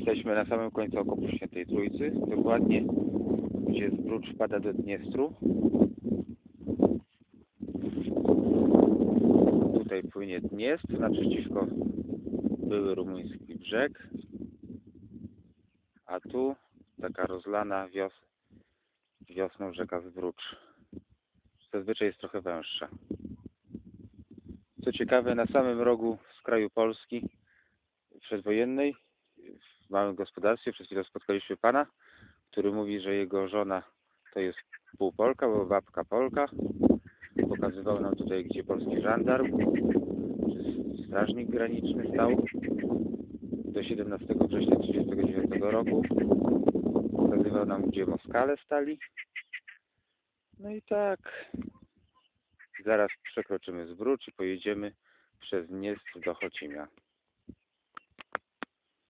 Jesteśmy na samym końcu okopu Świętej Trójcy, dokładnie gdzie Zbrucz wpada do Dniestru. Tutaj płynie Dniestr, naprzeciwko były rumuński brzeg, a tu taka rozlana wios wiosną rzeka Zbrucz. Zazwyczaj jest trochę węższa. Co ciekawe, na samym rogu z kraju Polski przedwojennej, w małym gospodarstwie, przed chwilą spotkaliśmy pana, który mówi, że jego żona to jest półpolka, bo babka Polka. Pokazywał nam tutaj, gdzie polski żandarm, strażnik graniczny stał do 17 września 1939 roku. Pokazywał nam, gdzie Moskale stali. No i tak, zaraz przekroczymy Zbrucz i pojedziemy przez Dniestr do Chocimia.